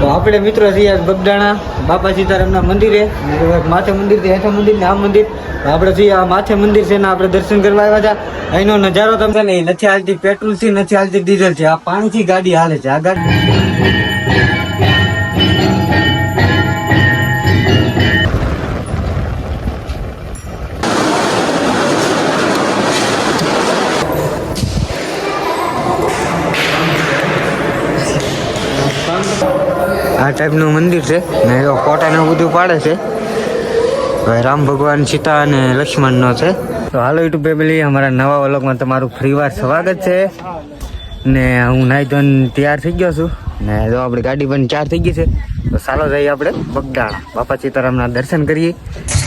તો આપણે મિત્રો છીએ બગડાણા બાપા સીતારામના મંદિરે માથે મંદિર છે, હેઠા મંદિર ને આ મંદિર. આપણે છીએ આ માથે મંદિર છે ને આપણે દર્શન કરવા આવ્યા હતા અહીંનો નજારો તમને નહીં, નથી હાલતી પેટ્રોલથી નથી હાલતી ડીઝલ છે. આ પાણીથી ગાડી હાલે છે, આ ગાડી આ ટાઈપનું મંદિર છે. ને એ કોટા ને બધું પાડે છે. ભાઈ રામ ભગવાન, સીતા અને લક્ષ્મણનો છે. તો હાલો યુટ્યુબ ફેમિલી, અમારા નવા વ્લોગમાં તમારું ફરીવાર સ્વાગત છે. ને હું નાઈ ધોઈને તૈયાર થઈ ગયો છું. ને જો આપણી ગાડી પણ ચાર થઈ ગઈ છે. તો ચાલો જઈએ આપણે બગદાણા. બાપા સીતારામના દર્શન કરીએ.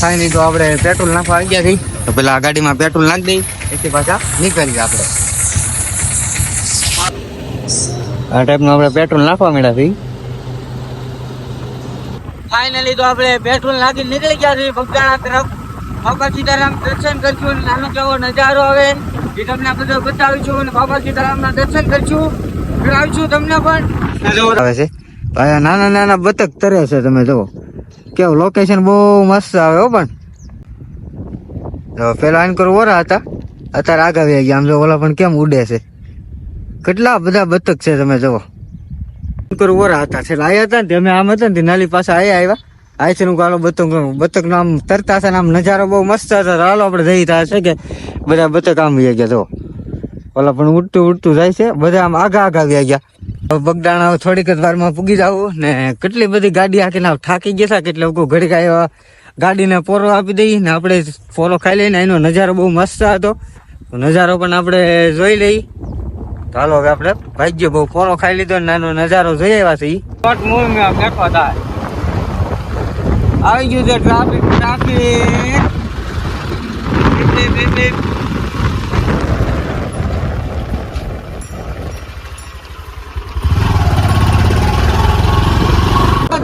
નહીં તો આપણે પેટ્રોલ નાખવા આવી ગયા છીએ. તો પેલા આ ગાડીમાં પેટ્રોલ નાખી દઈ એથી પાછા નીકળીએ આપણે. આ ટાઈપનું આપણે પેટ્રોલ નાખવા મળ્યા છીએ. ફાઇનલી તો આપણે પેટ્રોલ નાખી નીકળી ગયા છીએ બગદાણા તરફ. બાપા સીતારામ દર્શન કરશું અને નાનો કેવો નજારો આવે એ તમને બધો બતાવીશું અને બાપા સીતારામના દર્શન કરશું. કરાવીશું તમને પણ. આવે છે. નાના નાના બતક તરે છે તમે જુઓ. કેવું લોકેશન બહુ મસ્ત આવે હો પણ. પેલા કરું ઓરા હતા. અત્યારે આગળ ગયા. આમ જો ઓલા પણ કેમ ઉડે છે. કેટલા બધા બતક છે તમે જુઓ. કર, ઓરા હતા છે. આયા હતા ને, અમે આમ હતા ને નાલી પાસે આવ્યા આય છે ગાલો બતક બતક નો આમ તરતા છે ને, આમ નજારો બહુ મસ્ત હતો હાલો આપણે જઈ રહ્યા છે કે, બધા બતક આમ વ્યા ગયા તો ઓલા પણ ઉડતું ઉડતું જાય છે. બધા આમ આગા આગા વ્યા ગયા. હવે બગદાણા થોડીક જ વારમાં પૂગી જાવ ને કેટલી બધી ગાડી આખીને આમ થાકી ગયા હતા કેટલા લોકો ઘડી આવ્યા ગાડીને પોરો આપી દઈ ને આપણે પોરો ખાઈ લઈને એનો નજારો બહુ મસ્ત હતો. નજારો પણ આપણે જોઈ લઈએ હાલો હવે આપણે ભાગ્ય બહુ પોરો ખાઈ લીધો નાનો નજારો જોઈ આવ્યા છે આવી ગયું છે ટ્રાફિક ટ્રાફિક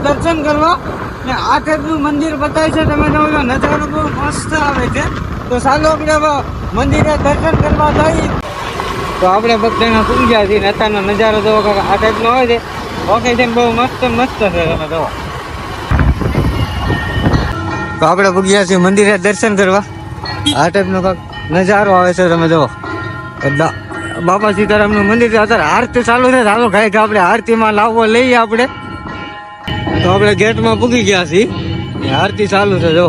દર્શન કરવા ને આ ટાઈપનું મંદિર બતાવે છે, તમે જોજો નજારો બહુ મસ્ત આવે છે. તો ચાલો આપણે મંદિરે દર્શન કરવા જઈએ. તો આપણે બધાના પૂજ્યા છીએ ને અત્યારનો નજારો જોવો કાંઈક આ ટાઈપનો હોય છે. લોકેશન બહુ મસ્ત મસ્ત છે તમે જોવો. તો આપણે પૂગ્યા છીએ મંદિરે દર્શન કરવા. આ ટાઈપનો કાંક નજારો આવે છે તમે જુઓ બાપા સીતારામનું મંદિર અત્યારે આરતી ચાલુ છે. ચાલો ગાય કે આપણે આરતીમાં લાવવો લઈએ આપણે. તો આપણે ગેટમાં પૂગી ગયા છીએ. આરતી ચાલુ છે જો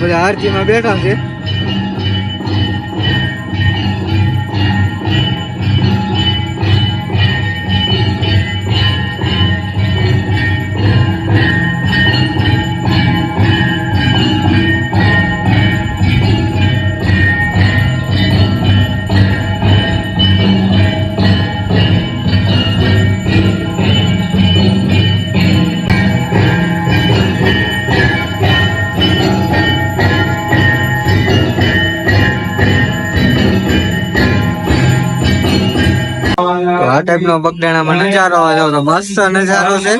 બધા આરતીમાં બેઠા છે ટાઈપનો બગદાણામાં નજારો આવે તો મસ્ત નજારો છે.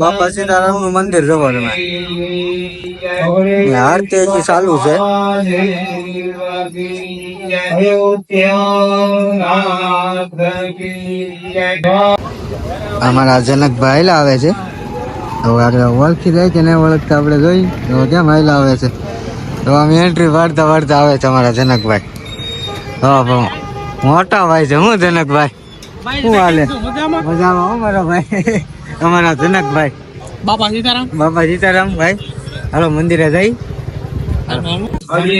બાપા સીતારામનું મંદિર જવો તમે ને આરતી હજી ચાલુ છે. અમારા જનકભાઈ આવે છે. તો આગળ ઓળખી જાય કે નહીં ઓળખતા આપણે જોઈ. તો કેમ હાલ્યા આવે છે? તો આમ એન્ટ્રી વાળતા વાળતા આવે છે અમારા જનકભાઈ. હા પણ મોટા ભાઈ છે હું જનકભાઈ? શું હાલે? મજામાં? અમારા ભાઈ. અમારા જનકભાઈ. બાપા સીતારામ. બાપા સીતારામ ભાઈ. હાલો મંદિરે જઈ.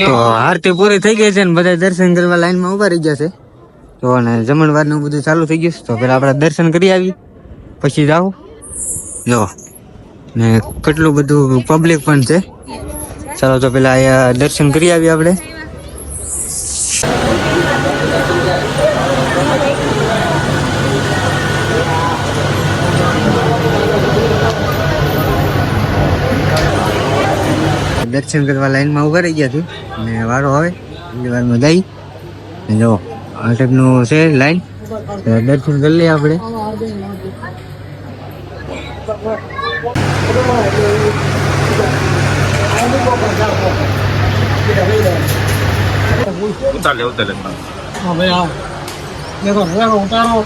તો આરતી પૂરી થઈ ગઈ છે ને બધા દર્શન કરવા લાઈનમાં ઊભા રહી ગયા છે. તો અને જમણવારનું બધું ચાલુ થઈ ગયું છે. તો પેલા આપણે દર્શન કરી આવી. પછી જાઓ. જો. ને કેટલું બધું પબ્લિક પણ છે. ચાલો તો પેલા અહીંયા દર્શન કરી આવી આપણે. દર્શન કરવા લાઈનમાં ઊભા રહી ગયા છે ને વારો આવે એટલી વારમાં જઈ ને જો આ ટાઈપનું છે લાઈન તો દર્શન કરી લઈએ આપણે હા ભાઈ હા દેખો દેખો ઉતારો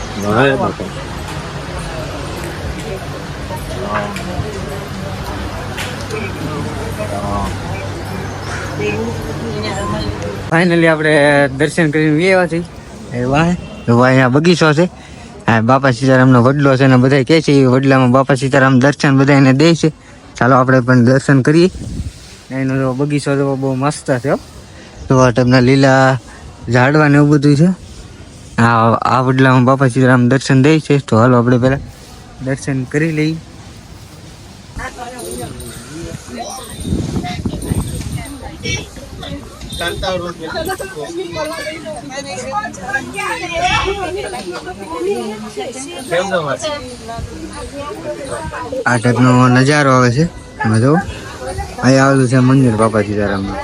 ફાઇનલી આપણે દર્શન કરીને આવ્યા છીએ. વાહ વાહ અહીંયા બગીચો છે. હા બાપા સીતારામનો વડલો છે ને બધા કહે છે એ વડલામાં બાપા સીતારામ દર્શન બધાને દે છે. ચાલો આપણે પણ દર્શન કરીએ. એનો તો બગીચો તો બહુ મસ્ત છે. તો ટાઈપના લીલા ઝાડવા ને એવું બધું છે. આ આ વડલામાં બાપા સીતારામ દર્શન દે છે. તો હાલો આપણે પહેલા દર્શન કરી લઈએ. આ ટાઈપનો નજારો આવે છે. તમે જો અહીંયા આવેલું છે મંદિર બાપા સીતારામનું.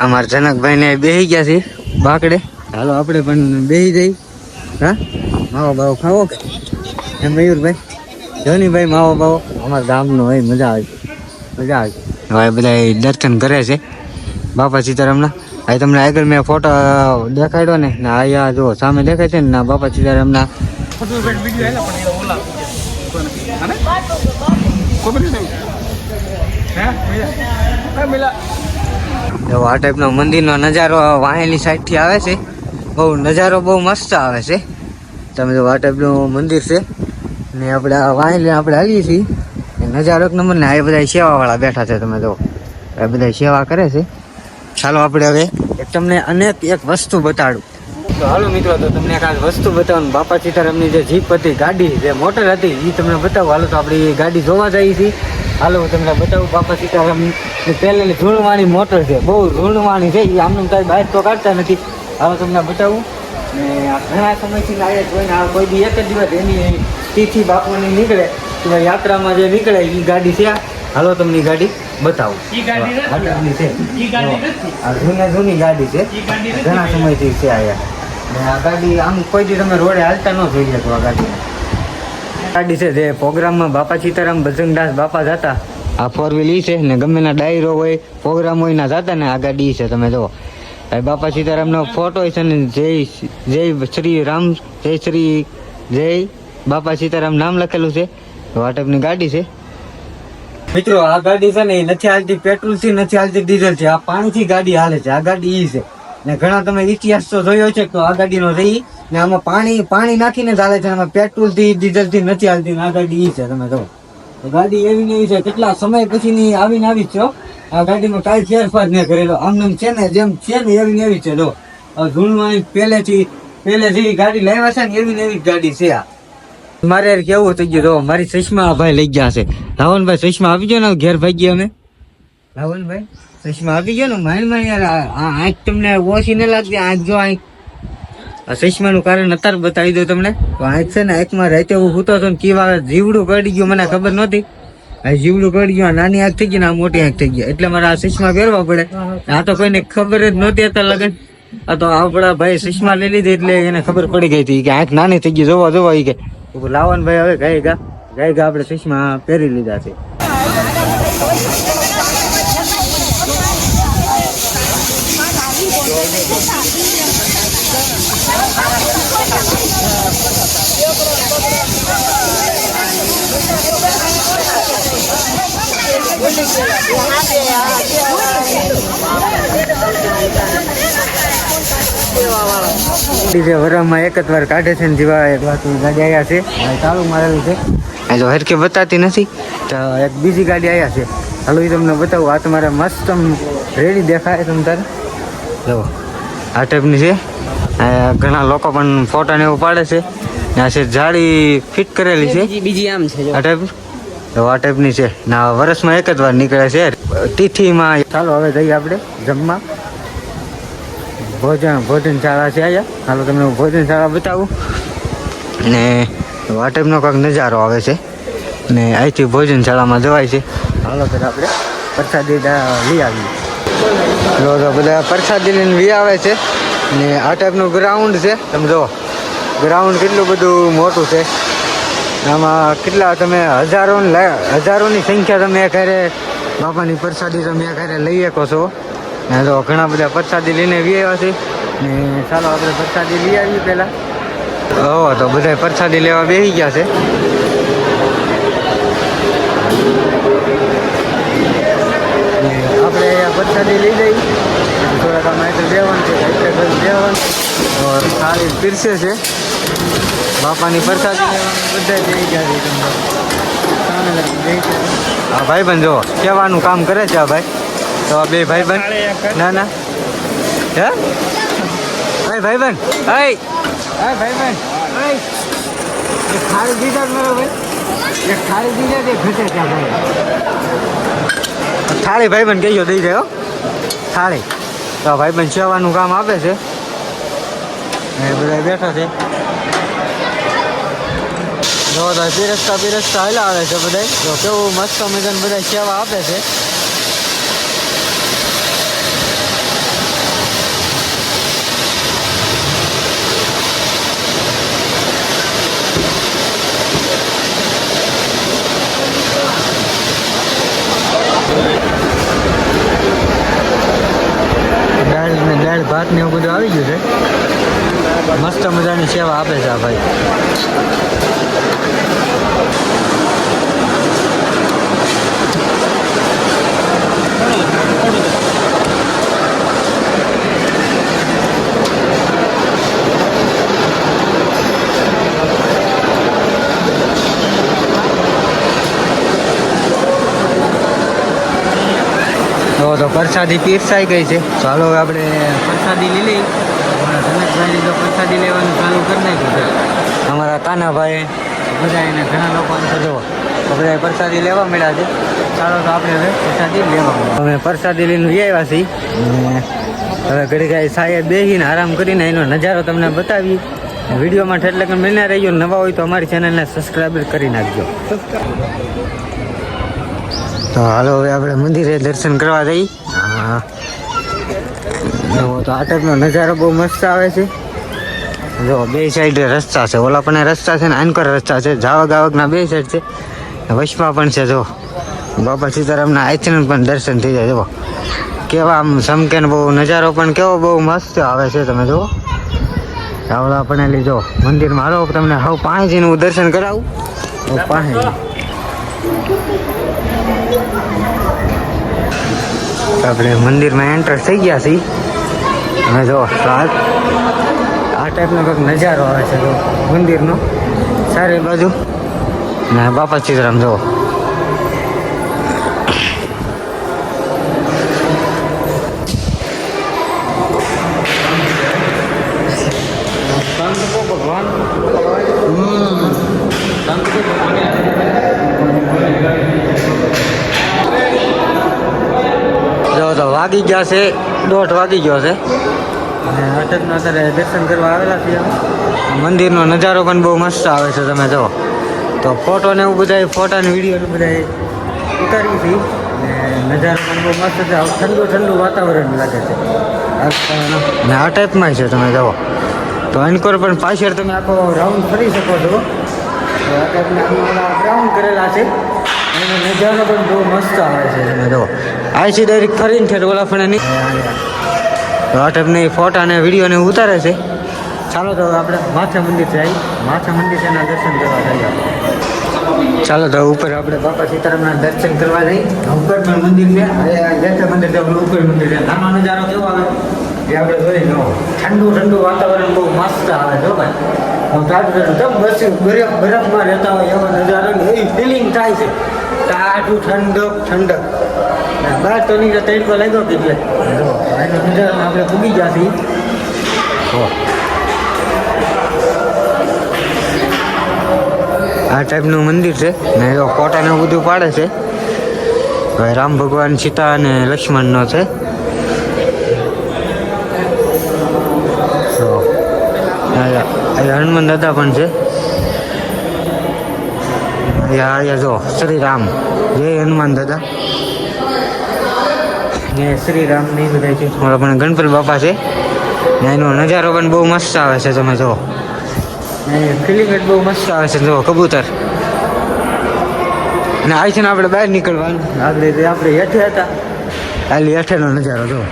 અમારા જનકભાઈ ને બેસી ગયા છે બાકડે હાલો આપણે પણ બેસી જઈ. હા? માવો બાવો ખાવો કે? એમ મયુરભાઈ. જોનીભાઈ માવો બાવો. અમારા ગામનો હોય મજા આવે. મજા આવે. હવે બધા દર્શન કરે છે. બાપા સીતારામના. અહીં તમને આગળ મેં ફોટો દેખાડ્યો ને અહીંયા જો સામે દેખાય છે ને ના બાપા સીતારામના એવો આ ટાઈપનો મંદિરનો નજારો વાહેલી સાઈડથી આવે છે. બહુ નજારો બહુ મસ્ત આવે છે. તમે જો આ ટાઈપનું મંદિર છે. ને આપણે આ વાહેલી આપણે હાલીએ છીએ. નજારો એક નંબર ને આ બધા સેવાવાળા બેઠા છે તમે જો. આ બધા સેવા કરે છે. ચાલો આપણે હવે એક તમને અનેક એક વસ્તુ બતાડું. તો હાલો મિત્રો તો તમને આ વસ્તુ બતાવવાનું બાપા સીતારામની જે જીપ હતી ગાડી જે મોટર હતી એ તમને બતાવું. હાલો તો આપણી ગાડી જોવા જઈએ છીએ. હાલો હું તમને બતાવું બાપા સીતારામની પહેલેલી ઝૂણવાણી મોટર છે. બહુ ઝૂણવાણી છે એ આમનું કાંઈ બહાર તો કાઢતા નથી. હાલો તમને બતાવું. ને આ ઘણા સમયથી આયા જોઈને આ કોઈ બી એક જ દિવસ એની તિથિ બાપુની નીકળે તો યાત્રામાં જે નીકળે એ ગાડી છે આ. હાલો તમને ગાડી બતાવું. ગાડી. આ છે. આ જૂની જૂની ગાડી છે. ઘણા સમયથી છે આયા ને આ ગાડી આમ કોઈ દી તમે રોડે હાલતા ન જોઈ તો આ ગાડી. ગાડી છે જે પ્રોગ્રામમાં બાપા સીતારામ બજરંગદાસ બાપા જતા. આ ફોર વ્હીલ ઈ છે ને ગમે ના ડાયરો હોય, પ્રોગ્રામ હોય ના જતા ને આ ગાડી છે, તમે જો બાપા સીતારામનો ફોટો છે ને જય જય શ્રી રામ, જય શ્રી જય બાપા સીતારામ નામ લખેલું છે. આ ગાડી છે. મિત્રો, આ ગાડી છે ને એ નથી હાલતી પેટ્રોલથી નથી હાલતી ડીઝલ છે. આ પાણી થી ગાડી હાલે છે. આ ગાડી ઈ છે. ને ઘણા તમે ઇતિહાસ તો જોયો છે તો આ ગાડીનો રહી ને આમાં પાણી પાણી નાખીને ચાલે છે, આમાં પેટ્રોલથી ડીઝલથી નથી હાલતી આ ગાડી ઈ છે, તમે જો. તો ગાડી એવી ને છે, કેટલા સમય પછી ની આવીને આવી છે આ ગાડીમાં કાંઈ ફેરફાર નહીં કરેલો. આમ છે ને, જેમ છે ને એવી ને છે, જો. ધૂળમાં પહેલેથી પહેલેથી ગાડી લાવ્યા છે ને એવી ને જ ગાડી છે આ. મારે કેવું થઈ ગયું, જો. મારી ચશ્મા ભાઈ લઈ ગયા છે. રાવણભાઈ ચશ્મા આવી ગયો ને, ઘેર ભાગી અમે રાવણભાઈ? ચશ્મા આપી ગયો ને, મારી માં યાર આંખ તમને ઓછી ન લાગતી, આંખ જો આંખ. આ ચશ્માનું કારણ અત્યારે બતાવી દઉં તમને. તો આંખ છે ને, આંખમાં રાતે હું સૂતો હતો ને, કેવા જીવડું કડી ગયું, મને ખબર નહોતી. આ જીવડું કડી ગયું, આ નાની આંખ થઈ ગઈ ને, આ મોટી આંખ થઈ ગઈ. એટલે મારે આ ચશ્મા પહેરવા પડે. આ તો કોઈને ખબર જ નહોતી હતા લગન. આ તો આપણા ભાઈ ચશ્મા લઈ લીધી એટલે એને ખબર પડી ગઈ હતી કે આંખ નાની થઈ ગઈ, જોવા જોવા કે. લાવન ભાઈ, હવે ગાય ગા ગાય ગા આપણે ચશ્મા પહેરી લીધા છે. ગાડી વરામાં એક જ વાર કાઢે છે ને જેવા એક વાત ગાડી આવ્યા છે. આ ચાલુ મારેલું છે. આ જો હરકે બતાતી નથી. તો એક બીજી ગાડી આવ્યા છે. હાલો એ તમને બતાવું. આ તમારે મસ્ત રેડી દેખાય તમ તારે. જો આ ટાઈપની છે. ઘણા લોકો પણ ફોટા ને એવું પાડે છે. આ છે જાળી ફિટ કરેલી છે. બીજી આમ છે આ ટાઈપ તો આ ટાઈપની છે. ના વર્ષમાં એક જ વાર નીકળે છે. તિથિમાં ચાલો હવે જઈએ આપણે જમવા. ભોજન ભોજનશાળા છે અહીંયા. હાલો તમને હું ભોજનશાળા બતાવું. ને આ ટાઈપનો કંઈક નજારો આવે છે. ને અહીંથી ભોજનશાળામાં જવાય છે. હાલો ત્યારે આપણે પ્રસાદી લઈ આવીએ. તો બધા પ્રસાદી લઈને વી આવે છે. ને આ ટાઈપનું ગ્રાઉન્ડ છે. તમે જો ગ્રાઉન્ડ કેટલું બધું મોટું છે. આમાં કેટલા તમે હજારો હજારોની સંખ્યા તમે ઘરે બાપાની પ્રસાદી તમે ઘરે લઈ શકો છો. તો ઘણા બધા પ્રસાદી લઈને આવ્યા છે. ને ચાલો આપણે પ્રસાદી લઈ આવીએ પહેલાં. હો તો બધા પ્રસાદી લેવા બેસી ગયા છે. આપણે પ્રસાદી લઈ લઈ થોડાક એટલે દેવાનું છે દેવાનું સારી પીરસે છે. બાપાની પ્રસાદી લેવાનું બધા જઈ ગયા છે જઈ. હા ભાઈ બંધ જો, કહેવાનું કામ કરે છે આ ભાઈ. તો બે ભાઈ બન ના ના. હે? ભાઈ ભાઈ. બન ભાઈ હાય ભાઈ. બન ભાઈ ખાડી દીધા મારો ભાઈ. એક ખાલી દીધા તે ઘટે ત્યાં ભાઈ. થાળી ભાઈ બન કહીયો દઈ જાય હો. થાળી. તો ભાઈ બન સેવાનું કામ આપે છે. એ બધા બેઠા છે. જો તો પીરસતા પીરસતા હાલા આવે છે બધા જો કેવું મસ્ત મજાને બધા સેવા આપે છે. ભાત ને એવું બધું આવી ગયું છે. મસ્ત મજાની સેવા આપે છે આ ભાઈ. પ્રસાદી પીરસાઈ ગઈ છે. ચાલો હવે આપણે પ્રસાદી લઈ લઈ ધનકભાઈ તો પ્રસાદી લેવાનું ચાલુ કરી નાખ્યું છે. અમારા કાનાભાઈ બધા એને ઘણા લોકોને તો જુઓ. આપણે પ્રસાદી લેવા મળ્યા છે. ચાલો તો આપણે હવે પ્રસાદી લેવા અમે પ્રસાદી લઈને આવ્યા છીએ. હવે ઘડી સાહેબ બેસીને આરામ કરીને એનો નજારો તમને બતાવી વિડીયોમાં ઠેટલે કે મળીને રહીજો. નવા હોય તો અમારી ચેનલને સબસ્ક્રાઈબ કરી નાખજો. તો હાલો હવે આપણે મંદિરે દર્શન કરવા જઈ. હા. તો આટકનો નજારો બહુ મસ્ત આવે છે. જો બે સાઈડ રસ્તા છે. ઓલા પણ રસ્તા છે ને આનકર રસ્તા છે. જાવક આવકના બે સાઈડ છે. વચમાં પણ છે જો બાપા સીતારામના આચરણ પણ દર્શન થઈ જાય જો કેવા આમ સમકે બહુ નજારો, પણ કેવો બહુ મસ્ત આવે છે તમે જુઓ. આવડા પણ લીધો મંદિરમાં હાલો તમને હવે પાણીજીનું હું દર્શન કરાવું. તો આપણે મંદિરમાં એન્ટર થઈ ગયા છીએ. અને જો આ આ ટાઈપનો કંઈક નજારો આવે છે, જો મંદિરનો. સારી બાજુ. ને બાપા ચિત્રામ જુઓ વાગી ગયા છે દોઢ વાગી ગયો છે. અને અટકનો અત્યારે દર્શન કરવા આવેલા છીએ મંદિરનો નજારો પણ બહુ મસ્ત આવે છે તમે જો તો ફોટો ને એવું બધા ફોટા ને વીડિયો ને બધા ઉતારી હતી ને નજારો પણ બહુ મસ્ત છે. ઠંડુ ઠંડુ વાતાવરણ લાગે છે. આ- ને આ ટાઈપમાં છે તમે જુઓ. તો એનકોર પણ પાછળ તમે આખો રાઉન્ડ ફરી શકો છો. આ ટાઈપના ગ્રાઉન્ડ કરેલા છે. નજારો પણ બહુ મસ્ત આવે છે. તમે જુઓ. આ છે ડાયરેક્ટ ફરીને છે ઓલા પણ નહીં તો ફોટા અને વીડિયો ને ઉતારે છે. ચાલો તો આપણે માથા મંદિર જઈ માથા મંદિર એના દર્શન કરવા જઈએ. ચાલો તો ઉપર આપણે બાપા સીતારામના દર્શન કરવા જઈ. ઉપર પણ મંદિર છે. હવે મંદિર છે, આપણે ઉપર મંદિર છે. નાનો નજારો કેવો આવે? એ આપણે જોઈ લો. ઠંડુ ઠંડુ વાતાવરણ બહુ મસ્ત આવે જો ભાઈ. તાજું બસ બરફ બરફમાં રહેતા હોય એવો નજારો એવી ફિલિંગ થાય છે. તાજું ઠંડક ઠંડક. બહાર તો નહીં તડકો લાગ્યો કે આપણે પૂગી ગયા આ ટાઈપનું મંદિર છે. ને એ કોટાને બધું પાડે છે. ભાઈ રામ ભગવાન, સીતા અને લક્ષ્મણનો છે. હનુમાન દાદા પણ છે. અહીંયા જો શ્રી રામ જય હનુમાન દાદા. ને શ્રી રામ નહીં બધા છે. પણ ગણપતિ બાપા છે. એનો નજારો પણ બહુ મસ્ત આવે છે તમે જુઓ ને ફિલિંગ જ બહુ મસ્ત આવે છે. જુઓ કબૂતર. અને આ છે ને આપણે બહાર નીકળવાનું. આગળ આપણે હેઠે હતા. ખાલી હેઠેનો નજારો જુઓ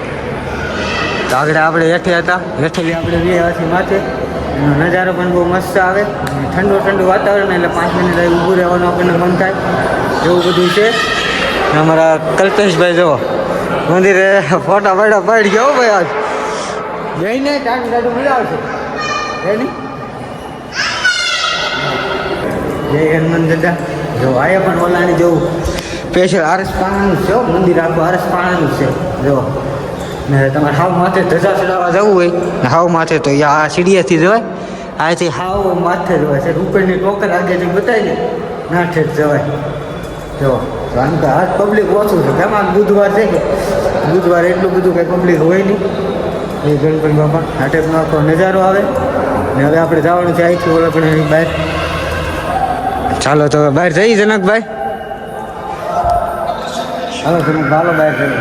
તો આગળ આપણે હેઠે હતા. હેઠેથી આપણે બે હાથી માથે. નજારો પણ બહુ મસ્ત આવે. ઠંડુ ઠંડુ વાતાવરણ એટલે પાંચ મિનિટ ઊભું રહેવાનું આપણને મન થાય. એવું બધું છે. અમારા કલ્પેશભાઈ જુઓ. મંદિરે ફોટા પાડા પાડી ગયા ભાઈ આજ. જઈને ટાઈમ ટાટું મજા આવશે. જય હનુમાન દાદા. જો આયા પણ ઓલાની જવું સ્પેશિયલ આરસ પાણાનું છે મંદિર આખું આરસ પાણાનું છે. જો. ને તમારે હાવ માથે ધજા ચડાવવા જવું હોય. ને હાવ માથે તો આ સીડીએથી જવાય આથી હાવ માથે જવાય છે. ઉપરની ટોકર આગળથી બતાવી નાઠે જવાય. જો આમ તો આજ પબ્લિક ઓછું છે. કેમ આમ બુધવાર છે કે? બુધવાર એટલું બધું કંઈ પબ્લિક હોય નહીં. એ ગણપતિ બાપા આ ટાઈપનો આખો નજારો આવે. ને હવે આપણે જવાનું છે અહીંથી ઓળખ પણ બહાર. ચાલો તો બહાર જઈએ જનકભાઈ. ચાલો તમે બાલો બહાર જઈએ.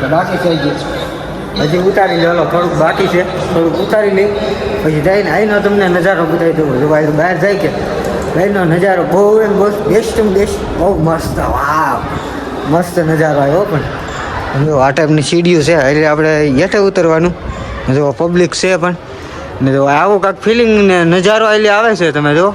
તો બાકી થઈ ગયું. હજી ઉતારી લો થોડુંક બાકી છે, થોડુંક ઉતારી લઈ પછી જઈને આવીને તમને નજારો બતાવી દઉં. જો ભાઈ બહાર જાય કે બહારનો નજારો બહુ એમ બહુ બેસ્ટ બેસ્ટ બહુ મસ્ત, વાવ. મસ્ત નજારો આવ્યો પણ. જો આ ટાઈપની સીડીઓ છે, એટલે આપણે હેઠે ઉતરવાનું. જો પબ્લિક છે પણ. ને જો આવું કાંઈક ફિલિંગ ને નજારો એટલે આવે છે તમે જો.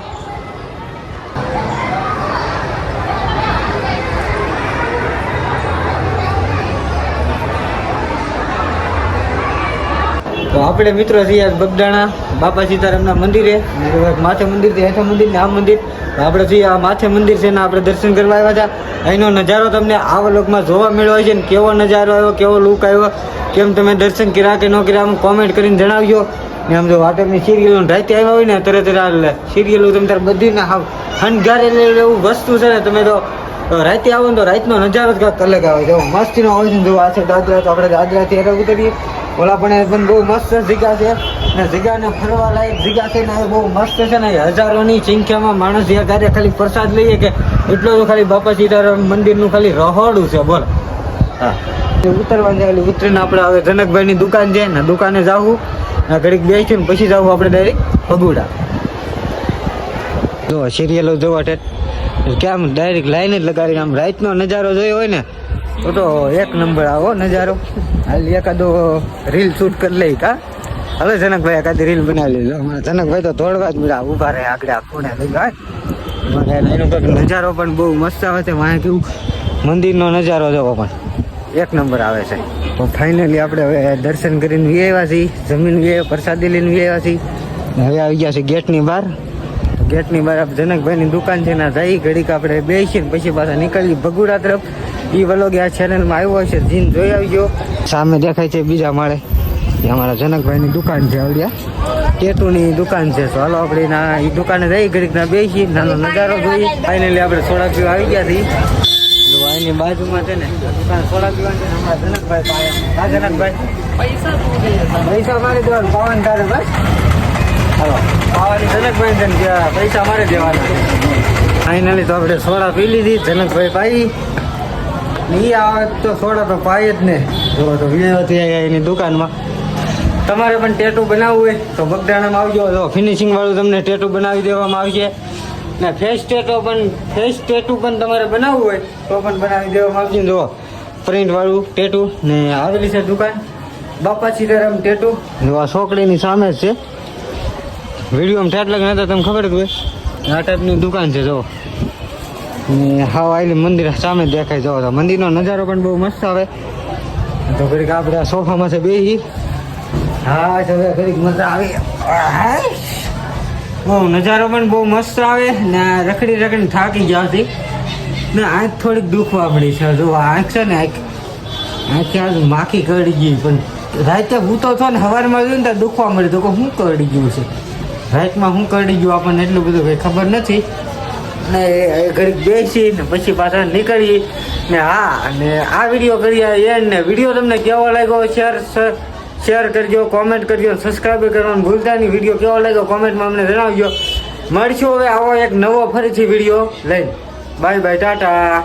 તો આપણે મિત્રો છીએ બગદાણા, બાપા સીતારામના મંદિરે માથે મંદિર છે હેઠા મંદિર ને આ મંદિર. આપણે છીએ આ માથે મંદિર છે ને આપણે દર્શન કરવા આવ્યા હતા અહીંનો નજારો તમને આવા લોકમાં જોવા મળ્યો છે ને કેવો નજારો આવ્યો, કેવો લુક આવ્યો, કેમ તમે દર્શન કર્યા કે ન કર્યા આમ કોમેન્ટ કરીને જણાવજો. ને આમ જો વાટકની સિરિયલો રાતે આવ્યા હોય ને તરત તરત સિરિયલો તમે તાર બધી ના હાવ હનગારેલું એવું વસ્તુ છે ને તમે તો રાતે આવો ને તો રાતનો નજારો જ કાંઈક અલગ આવે જો મસ્તીનો હોય છે જો આ છે. દાદરા તો આપણે દાદરાથી હેઠળ ઉતરીએ. ઓલા પણ પણ બહુ મસ્ત જગ્યા છે. ને જગ્યાને ફરવા લાયક જગ્યા છે ને બહુ મસ્ત છે ને હજારોની સંખ્યામાં માણસ જે કાર્ય ખાલી પ્રસાદ લઈએ કે એટલો તો ખાલી બાપા સીતારામ મંદિરનું ખાલી રહોડું છે. બોલ. હા. ઉતરવા જાય ઉતરીને આપણે હવે જનકભાઈની દુકાન છે ને દુકાને જાવું. ને ઘડીક બેસીને ને પછી જાવું આપણે ડાયરેક્ટ ભગુડા જો સિરિયલો જોવા ટેટ કેમ ડાયરેક્ટ લાઈન જ લગાડીને આમ રાતનો નજારો જોયો હોય ને, તો તો એક નંબર આવો નજારો. હાલ એકાદો રીલ શૂટ કરી લઈ કા હવે જનકભાઈ, એકાદી રીલ બનાવી લીધો અમારા જનકભાઈ તો દોડવા જ મળ્યા. ઊભા રહે આગળ, આ ખૂણે લઈ જાય એનો કંઈક નજારો પણ બહુ મસ્ત આવે છે. વાંહે કેવું મંદિરનો નજારો જોવો પણ. એક નંબર આવે છે. તો ફાઇનલી આપણે હવે દર્શન કરીને વી આવ્યા છીએ. જમીન વી પ્રસાદી લઈને વી આવ્યા છીએ. હવે આવી ગયા છે ગેટની બહાર. ગેટની બહાર જનકભાઈની દુકાન છે ને જઈ ઘડીક આપણે બેસીને પછી પાછા નીકળી ભગુડા તરફ. એ વલોગ આ ચેનલમાં આવ્યો છે જીન જોઈ આવજો. સામે દેખાય છે બીજા માળે. એ અમારા જનકભાઈની દુકાન છે અવડિયા ટેટુની દુકાન છે. તો હાલો આપણે ના એ દુકાને જઈ, ઘડીક ના બેસી નાનો નજારો જોઈ ફાઇનલી આપણે સોડા પીવા આવી ગયા છીએ. બાજુમાં છે ને, દુકાન સોડા જનકભાઈ? પૈસા મારી દેવાનું, પવન તારે બસ. હાલો. પાવાની જનકભાઈ છે ને પૈસા મારે દેવાના. ફાઇનલી તો આપણે સોડા પી લીધી, જનકભાઈ પાઈ. ઈ આવે તો સોડા તો પાય જ ને. જો તો થઈ ગયા એની દુકાનમાં. તમારે પણ ટેટુ બનાવવું હોય તો બગદાણામાં આવજો. તો ફિનિશિંગ વાળું તમને ટેટુ બનાવી દેવામાં આવશે. ને ફેસ ટેટો પણ ફેસ ટેટુ પણ તમારે બનાવવું હોય તો પણ બનાવી દેવામાં આવશે. જો પ્રિન્ટ વાળું ટેટુ ને આવેલી છે દુકાન. બાપા સીતારામ ટેટુ. જો આ છોકરીની સામે જ છે. વિડીયોમાં ઠેટ લગ્ન હતા તમને ખબર જ હોય. આ ટાઈપની દુકાન છે જો હાવ આવેલી મંદિર સામે દેખાય જાવ તો. મંદિરનો નજારો પણ બહુ મસ્ત આવે. તો ઘડીક આપણે આ સોફામાં છે બેસી હા હવે ઘડીક મજા આવી. બહુ નજારો પણ બહુ મસ્ત આવે. ને રખડી રખડી થાકી હતી ને આંખ થોડીક દુખવા પડી છે જો આંખ છે ને આંખ આંખે આજ માખી કરડી ગઈ, પણ રાતે ભૂતો થયો ને સવારમાં જોયું ને ત્યાં દુખવા મળ્યું તો કે શું કરડી ગયું છે? રાતમાં શું કરડી ગયું આપણને એટલું બધું કંઈ ખબર નથી. ને એ ઘડીક બેસી ને પછી પાછા નીકળી ને હા, અને આ વીડિયો કરીએ એ ને વીડિયો તમને કેવો લાગ્યો શેર શેર કરજો કોમેન્ટ કરજો સબસ્ક્રાઈબ કરવાનું ભૂલતા નહીં. વીડિયો કેવો લાગ્યો કોમેન્ટમાં અમને જણાવજો. મળશું હવે આવો એક નવો ફરીથી વીડિયો લઈને. Bye bye, tata.